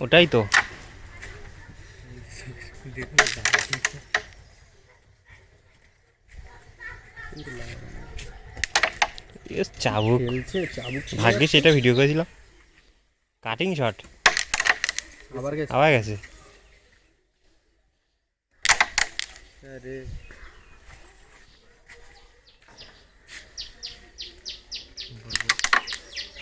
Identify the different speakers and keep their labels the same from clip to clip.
Speaker 1: ওটাই তো। চাবুক।
Speaker 2: ছিল
Speaker 1: এটা ভিডিও করেছিলাম। কাটিং শট
Speaker 2: আবার গেছে?
Speaker 1: আবার গেছে।
Speaker 2: আরে
Speaker 3: ওরা খেলছে না আমি খেলতে খেলছি শটে
Speaker 2: কোন গেম দেবতি হেঁটে আর বাড়ি যেতে পারবি না
Speaker 1: হ্যাঁ
Speaker 3: তুই দেখ খেলছি সেটা দেখ
Speaker 2: আজকে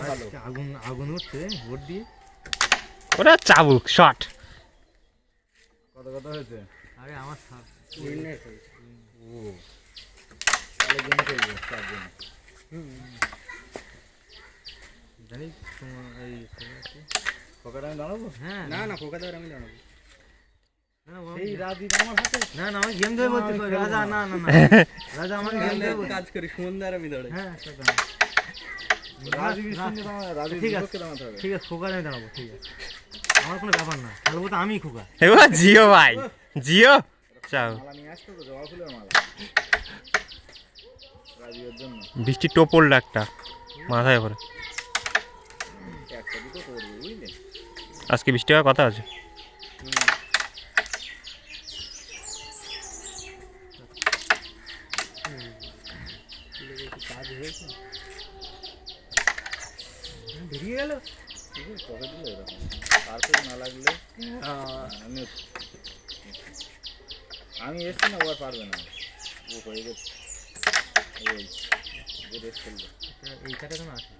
Speaker 2: ভালো।
Speaker 3: আজকে আগুন আগুন উঠছে ভোট দিয়ে।
Speaker 1: ওটা চাবুক শট।
Speaker 2: কত কত হয়েছে?
Speaker 3: আরে আমার ও।
Speaker 2: তাহলে গেম খেলব
Speaker 3: জানি এই
Speaker 2: আমি দাঁড়াবো
Speaker 3: হ্যাঁ।
Speaker 2: না না আমি দাঁড়াবো আমার
Speaker 3: হ্যাঁ আমার কোনো ব্যাপার না খেলব তো আমি খোকা।
Speaker 1: জিও ভাই জিও। চাও
Speaker 2: মালা নিয়ে আসতো তো জবা ফুলের মালা। রাজীবের জন্য
Speaker 1: বৃষ্টি টোপল একটা মাথায় করে।
Speaker 2: একটা দুটো করব বুঝলে
Speaker 1: আজকে বৃষ্টি হওয়ার কথা আছে।
Speaker 2: কাজ হয়েছে
Speaker 3: বেরিয়ে গেল
Speaker 2: কবে দিল এরকম পারফেক্ট না লাগলে আমি আমি এসছি না ও পারবে না ও হয়ে। গেছে ওই রেস্ট করল
Speaker 3: এইটাটা কেন আছে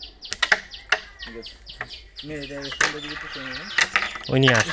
Speaker 1: ওই নিয়ে আস